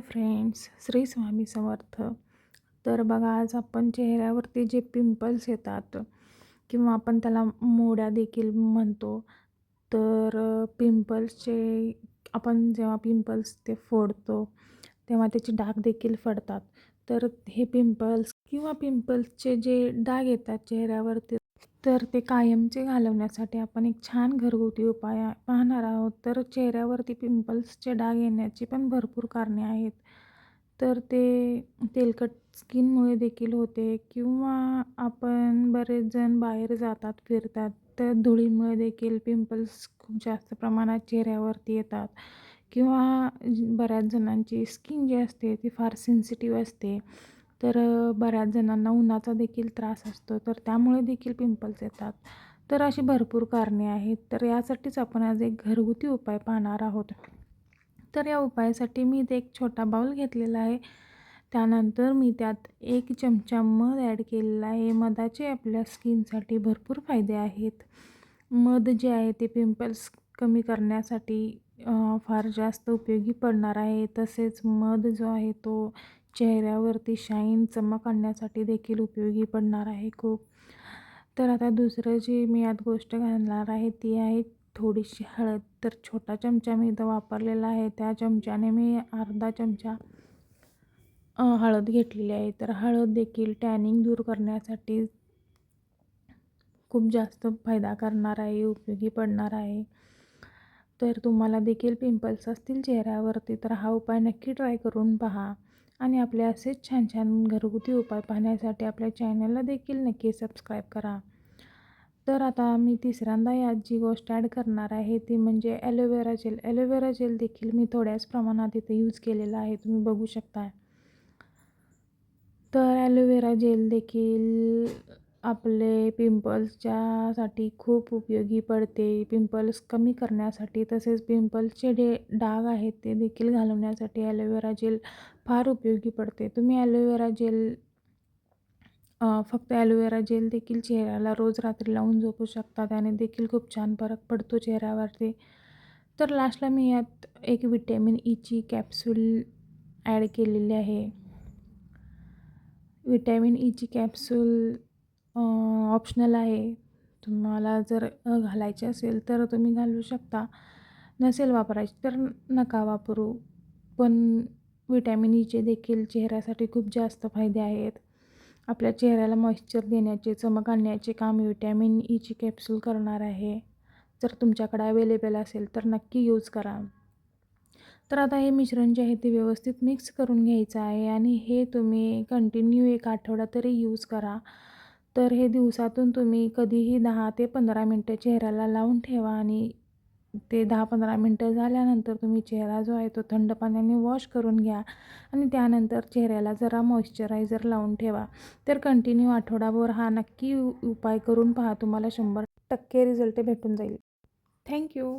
Friends Shri Swami Samarth. तर बघा आज आपण चेहऱ्यावरती जे पिंपल्स येतात किंवा आपण त्याला मोड्या देखील म्हणतो तर पिंपल्सचे आपण जेव्हा पिंपल्स ते फोडतो तेव्हा त्याचे डाग देखील फडतात. तर हे पिंपल्स किंवा पिंपल्सचे जे डाग येतात चेहऱ्यावरती तर ते कायमचे घालवण्यासाठी आपण एक छान घरगुती उपाय पाहणार आहोत. तर चेहऱ्यावरती पिंपल्सचे डाग येण्याची पण भरपूर कारणे आहेत. तर ते तेलकट स्किनमुळे देखील होते किंवा आपण बरेच जण बाहेर जातात फिरतात तर धुळीमुळे देखील पिंपल्स खूप जास्त प्रमाणात चेहऱ्यावरती येतात. किंवा बऱ्याच जणांची स्किन जी असते ती फार सेन्सिटिव्ह असते. तर बऱ्याच जणांना उन्हाचा देखील त्रास असतो. तर त्यामुळे देखील पिंपल्स येतात. तर अशी भरपूर कारणे आहेत. तर यासाठीच आपण आज एक घरगुती उपाय पाहणार आहोत. तर या उपायासाठी मी इथे एक छोटा बाऊल घेतलेला आहे. त्यानंतर मी त्यात एक चमचा मध ॲड केलेला आहे. मधाचे आपल्या स्किनसाठी भरपूर फायदे आहेत. मध जे आहे ते पिंपल्स कमी करण्यासाठी फार जास्त उपयोगी पडणार आहे. तसेच मध जो आहे तो चेहऱ्यावरती शाईन चमक आणण्यासाठी देखील उपयोगी पडणार आहे खूप. तर आता दुसरं जी मी यात गोष्ट घालणार आहे ती आहे थोडीशी हळद. तर छोटा चमचा मी इथं वापरलेला आहे. त्या चमच्याने मी अर्धा चमचा हळद घेतलेली आहे. तर हळद देखील टॅनिंग दूर करण्यासाठी खूप जास्त फायदा करणार आहे उपयोगी पडणार आहे. तर तुम्हाला देखील पिंपल्स असतील चेहऱ्यावरती तर हा उपाय नक्की ट्राय करून पहा. आणि आपले असेच छान छान घरगुती उपाय पाहण्यासाठी आपल्या चॅनलला देखील नक्की सबस्क्राईब करा. तर आता मी तिसऱ्यांदा यात जी गोष्ट ॲड करणार आहे ती म्हणजे ॲलोवेरा जेल. ॲलोवेरा जेल देखील मी थोड्याच प्रमाणात इथे यूज केलेला आहे तुम्ही बघू शकता तर ॲलोवेरा जेल देखील आपले पिंपल्सच्यासाठी खूप उपयोगी पडते. पिंपल्स कमी करण्यासाठी तसेच पिंपल्सचे जे डाग आहेत ते देखील घालवण्यासाठी ॲलोवेरा जेल फार उपयोगी पडते. तुम्ही ॲलोवेरा जेल फक्त ॲलोवेरा जेल देखील चेहऱ्याला रोज रात्री लावून झोपू शकता. त्याने देखील खूप छान फरक पडतो चेहऱ्यावरती. तर लास्टला मी यात एक विटॅमिन ईची कॅप्सूल ॲड केलेली आहे. विटॅमिन ईची कॅप्सूल ऑप्शनल आहे. तुम्हाला जर घालायचे असेल तर तुम्ही घालू शकता. नसेल वापरायची तर नका वापरू. पण विटॅमिन ईचे e देखील चेहऱ्यासाठी खूप जास्त फायदे आहेत. आपल्या चेहऱ्याला मॉइश्चर देण्याचे चमक आणण्याचे काम विटॅमिन ईची कॅप्सूल करणार आहे. जर तुमच्याकडे अवेलेबल असेल तर नक्की यूज करा. तर आता हे मिश्रण जे आहे ते व्यवस्थित मिक्स करून घ्यायचं आहे आणि हे तुम्ही कंटिन्यू एक आठवडा तरी यूज करा. तर हे दिवसातून तुम्ही कधीही दहा ते पंधरा मिनटं चेहऱ्याला लावून ठेवा आणि ते दहा पंधरा मिनटं झाल्यानंतर तुम्ही चेहरा जो आहे तो थंड पाण्याने वॉश करून घ्या आणि त्यानंतर चेहऱ्याला जरा मॉइश्चरायझर लावून ठेवा. तर कंटिन्यू आठवडाभर हा नक्की उपाय करून पहा तुम्हाला शंभर टक्के रिझल्ट भेटून जाईल. थँक्यू.